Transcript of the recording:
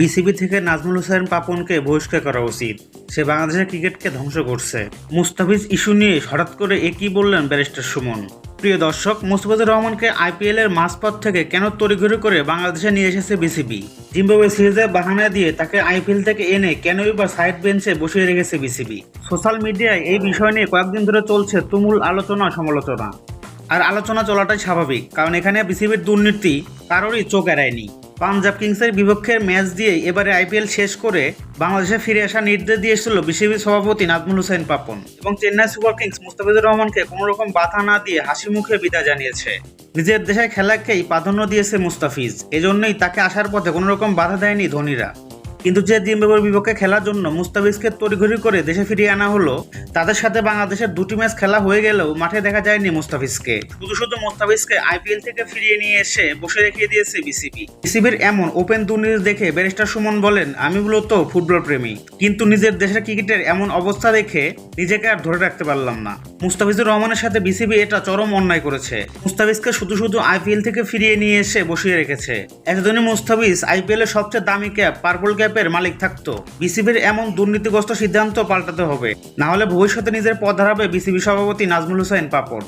BCB থেকে নাজমুল হোসেন পাপনকে বহিষ্কার করা উচিত। সে বাংলাদেশের ক্রিকেটকে ধ্বংস করছে। মুস্তাফিজ ইস্যু নিয়ে হঠাৎ করে একই বললেন ব্যারিস্টার সুমন? প্রিয় দর্শক, মুস্তাফিজুর রহমানকে আইপিএল এর মাঝপথ থেকে কেন তড়িঘড়ি করে বাংলাদেশে নিয়ে এসেছে বিসিবি? জিম্বাবুয়ে সিরিজে বাহানা দিয়ে তাকে আইপিএল থেকে এনে কেনই বা সাইড বেঞ্চে বসিয়ে রেখেছে বিসিবি? সোশ্যাল মিডিয়ায় এই বিষয় নিয়ে কয়েকদিন ধরে চলছে তুমুল আলোচনা সমালোচনা। আর আলোচনা চলাটাই স্বাভাবিক, কারণ এখানে বিসিবির দুর্নীতি কারোরই চোখ এড়ায়নি। পাঞ্জাব কিংসের বিপক্ষের ম্যাচ দিয়ে এবারে আইপিএল শেষ করে বাংলাদেশে ফিরে আসার নির্দেশ দিয়েছিল বিসিবি সভাপতি নাজমুল হোসেন পাপন এবং চেন্নাই সুপার কিংস মুস্তাফিজুর রহমানকে কোনো রকম বাধা না দিয়ে হাসি মুখে বিদায় জানিয়েছে। নিজের দেশের খেলাকেই প্রাধান্য দিয়েছে মুস্তাফিজ। এজন্যই তাকে আসার পথে কোনো রকম বাধা দেয়নি ধোনিরা। কিন্তু যে জিম্বাবুয়ের বিপক্ষে খেলার জন্য মুস্তাফিজকে তড়িঘড়ি করে দেশে ফিরিয়ে আনা হলো, তাদের সাথে বাংলাদেশের দুটি ম্যাচ খেলা হয়ে গেলেও মাঠে দেখা যায়নি মুস্তাফিজকে। শুধু শুধু মুস্তাফিজকে আইপিএল থেকে ফিরিয়ে নিয়ে এসে বসে রেখে দিয়েছে বিসিবি। বিসিবির এমন ওপেন দুর্নীতি দেখে ব্যারিস্টার সুমন বলেন, আমি মূলত ফুটবল প্রেমী কিন্তু নিজের দেশের ক্রিকেটের এমন অবস্থা দেখে নিজেকে আর ধরে রাখতে পারলাম না। মুস্তাফিজুর রহমানের সাথে বিসিবি এটা চরম অন্যায় করেছে। মুস্তাফিজকে শুধু শুধু আইপিএল থেকে ফিরিয়ে নিয়ে এসে বসিয়ে রেখেছে। এতদিনে মুস্তাফিজ আইপিএল এর সবচেয়ে দামি ক্যাপ পার্পল ক্যাপের মালিক থাকতো। বিসিবির এমন দুর্নীতিগ্রস্ত সিদ্ধান্ত পাল্টাতে হবে। না হলে ভবিষ্যতে নিজের পদ হারাবে বিসিবি সভাপতি নাজমুল হোসেন পাপড়